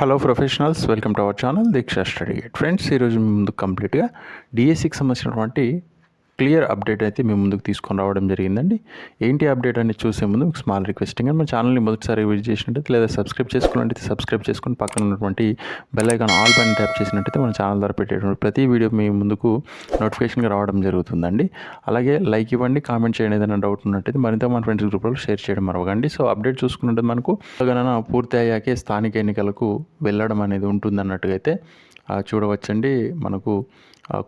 Hello professionals welcome to our channel Diksha study friends ఈరోజు ముందు కంప్లీట్గా డిఎస్సికి సంబంధించినటువంటి క్లియర్ అప్డేట్ అయితే మేము ముందుకు తీసుకొని రావడం జరిగిందండి. ఏంటి అప్డేట్ అనేది చూసే ముందు ఒక స్మాల్ రిక్వెస్టింగ్ అండ్. మన ఛానల్ని మొదటిసారి విజిట్ చేసినట్టయితే లేదా సబ్స్క్రైబ్ చేసుకున్నట్టయితే సబ్స్క్రైబ్ చేసుకుని పక్కన ఉన్నటువంటి బెల్ ఐకాన్ ఆల్ పైన ట్యాప్ చేసినట్టయితే మన ఛానల్ ద్వారా పెట్టేటువంటి ప్రతి వీడియో మీ ముందుకు నోటిఫికేషన్గా రావడం జరుగుతుందండి. అలాగే లైక్ ఇవ్వండి కామెంట్ చేయండి ఏదైనా డౌట్ ఉన్నట్టయితే మరింత మన ఫ్రెండ్స్ గ్రూప్లో షేర్ చేయడం మరవకండి. సో అప్డేట్ చూసుకున్నట్టు మనకు గణన పూర్తి అయ్యాకే స్థానిక ఎన్నికలకు వెళ్ళడం అనేది ఉంటుంది అన్నట్టుగా అయితే చూడవచ్చండి. మనకు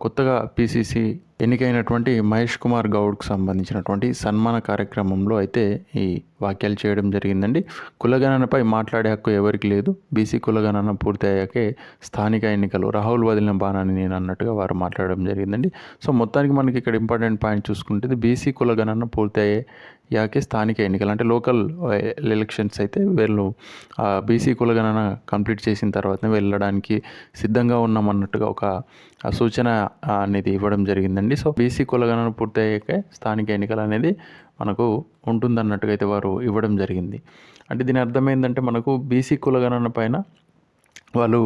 కొత్తగా పిసిసి ఎన్నికైనటువంటి మహేష్ కుమార్ గౌడ్కు సంబంధించినటువంటి సన్మాన కార్యక్రమంలో అయితే ఈ వాక్యాలు చేయడం జరిగిందండి. కులగణనపై మాట్లాడే హక్కు ఎవరికి లేదు. బీసీ కులగణన పూర్తి అయ్యాకే స్థానిక ఎన్నికలు రాహుల్ వదిలిన బాణాన్ని నేను అన్నట్టుగా వారు మాట్లాడడం జరిగిందండి. సో మొత్తానికి మనకి ఇక్కడ ఇంపార్టెంట్ పాయింట్ చూసుకుంటే బీసీ కులగణన పూర్తి అయ్యాకే స్థానిక ఎన్నికలు అంటే లోకల్ ఎలక్షన్స్ అయితే వీళ్ళు బీసీ కులగణన కంప్లీట్ చేసిన తర్వాతనే వెళ్ళడానికి సిద్ధంగా ఉన్నామన్నట్టుగా ఒక సూచన అనేది ఇవ్వడం జరిగిందండి. సో బీసీ కులగణన పూర్తయ్యాక స్థానిక ఎన్నికలు అనేది మనకు ఉంటుందన్నట్టుగా అయితే వారు ఇవ్వడం జరిగింది. అంటే దీని అర్థం ఏంటంటే మనకు బీసీ కులగణన పైన వాళ్ళు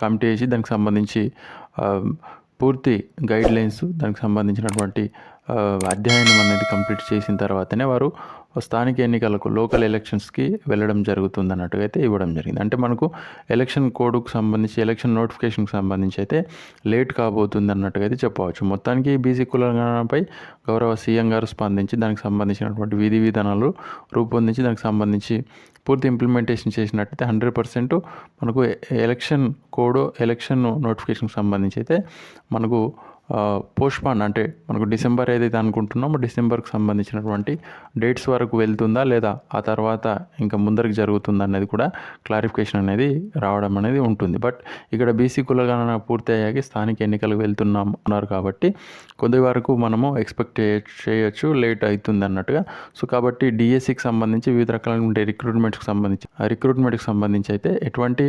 కమిటీ వేసి దానికి సంబంధించి పూర్తి గైడ్ లైన్స్ దానికి సంబంధించినటువంటి అధ్యయనం అనేది కంప్లీట్ చేసిన తర్వాతనే వారు స్థానిక ఎన్నికలకు లోకల్ ఎలక్షన్స్కి వెళ్ళడం జరుగుతుంది అన్నట్టుగా అయితే ఇవ్వడం జరిగింది. అంటే మనకు ఎలక్షన్ కోడ్కు సంబంధించి ఎలక్షన్ నోటిఫికేషన్కి సంబంధించి అయితే లేట్ కాబోతుంది అన్నట్టుగా అయితే చెప్పవచ్చు. మొత్తానికి బీసీ కులగణనపై గౌరవ సీఎం గారు స్పందించి దానికి సంబంధించినటువంటి విధి విధానాలు రూపొందించి దానికి సంబంధించి పూర్తి ఇంప్లిమెంటేషన్ చేసినట్టయితే హండ్రెడ్ పర్సెంట్ మనకు ఎలక్షన్ కోడ్ ఎలక్షన్ నోటిఫికేషన్కి సంబంధించి అయితే మనకు పోస్ట్పాన్ అంటే మనకు డిసెంబర్ ఏదైతే అనుకుంటున్నామో డిసెంబర్కి సంబంధించినటువంటి డేట్స్ వరకు వెళ్తుందా లేదా ఆ తర్వాత ఇంకా ముందరికి జరుగుతుందా అనేది కూడా క్లారిఫికేషన్ అనేది రావడం అనేది ఉంటుంది. బట్ ఇక్కడ బీసీ కులగణన పూర్తి అయ్యాక స్థానిక ఎన్నికలకు వెళ్తున్నాం అన్నారు కాబట్టి కొద్ది వరకు మనము ఎక్స్పెక్ట్ చేయొచ్చు లేట్ అవుతుంది అన్నట్టుగా. సో కాబట్టి డిఎస్సికి సంబంధించి వివిధ రకాలైన రిక్రూట్మెంట్కి సంబంధించి ఆ రిక్రూట్మెంట్కి సంబంధించి అయితే ఎటువంటి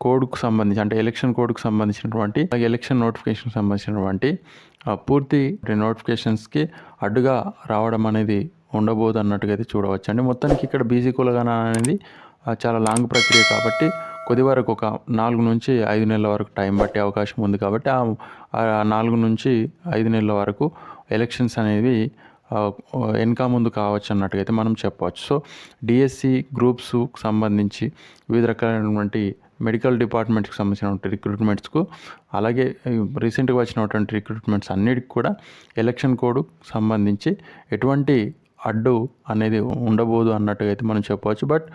కోడ్కు సంబంధించి అంటే ఎలక్షన్ కోడ్కు సంబంధించినటువంటి అలాగే ఎలక్షన్ నోటిఫికేషన్ సంబంధించినటువంటి పూర్తి నోటిఫికేషన్స్కి అడ్డుగా రావడం అనేది ఉండబోదు అన్నట్టుగా అయితే చూడవచ్చు అండి మొత్తానికి ఇక్కడ బీసీ కులగణ అనేది చాలా లాంగ్ ప్రక్రియ కాబట్టి కొద్ది వరకు ఒక నాలుగు నుంచి ఐదు నెలల వరకు టైం పట్టే అవకాశం ఉంది కాబట్టి ఆ నాలుగు నుంచి ఐదు నెలల వరకు ఎలక్షన్స్ అనేవి వెనక ముందు కావచ్చు అన్నట్టుగా అయితే మనం చెప్పవచ్చు. సో డిఎస్సి గ్రూప్స్ సంబంధించి వివిధ రకాలైనటువంటి మెడికల్ డిపార్ట్మెంట్కి సంబంధించినటువంటి రిక్రూట్మెంట్స్కు అలాగే రీసెంట్గా వచ్చినటువంటి రిక్రూట్మెంట్స్ అన్నిటికి కూడా ఎలక్షన్ కోడ్ సంబంధించి ఎటువంటి అడ్డు అనేది ఉండబోదు అన్నట్టుగా అయితే మనం చెప్పవచ్చు. But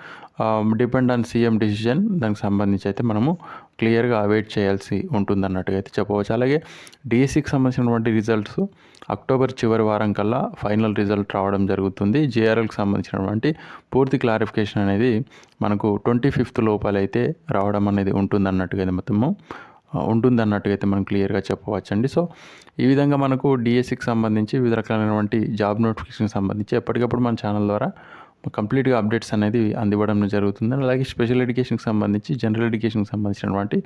depend on CM decision దానికి సంబంధించి అయితే మనము క్లియర్గా అవైట్ చేయాల్సి ఉంటుంది అన్నట్టుగా అయితే చెప్పవచ్చు. అలాగే డిఎస్సికి సంబంధించినటువంటి రిజల్ట్స్ అక్టోబర్ చివరి వారం కల్లా ఫైనల్ రిజల్ట్ రావడం జరుగుతుంది. జేఆర్ఎల్కి సంబంధించినటువంటి పూర్తి క్లారిఫికేషన్ అనేది మనకు ట్వంటీ ఫిఫ్త్ లోపలైతే రావడం అనేది ఉంటుంది అన్నట్టుగా అయితే మొత్తము ఉంటుంది అన్నట్టుగా అయితే మనం క్లియర్గా చెప్పవచ్చండి. సో ఈ విధంగా మనకు డిఎస్సికి సంబంధించి వివిధ రకాలైనటువంటి జాబ్ నోటిఫికేషన్కి సంబంధించి ఎప్పటికప్పుడు మన ఛానల్ ద్వారా కంప్లీట్గా అప్డేట్స్ అనేది అందివ్వడం జరుగుతుంది. అలాగే స్పెషల్ ఎడ్యుకేషన్కి సంబంధించి జనరల్ ఎడ్యుకేషన్కి సంబంధించినటువంటి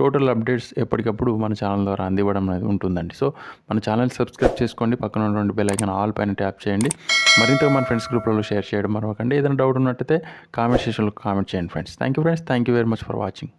టోటల్ అప్డేట్స్ ఎప్పటికప్పుడు మన ఛానల్ ద్వారా అందివ్వడం అనేది ఉంటుందండి. సో మన ఛానల్ సబ్స్క్రైబ్ చేసుకోండి. పక్కన ఉన్నటువంటి బెల్ ఐకాన్ ఆల్ పైన ట్యాప్ చేయండి. మరింత మన ఫ్రెండ్స్ గ్రూప్లలో షేర్ చేయడం మరొకండి. ఏదైనా డౌట్ ఉన్నట్టయితే కామెంట్ సెషన్లో కామెంట్ చేయండి friends. Thank you friends. Thank you very much for watching.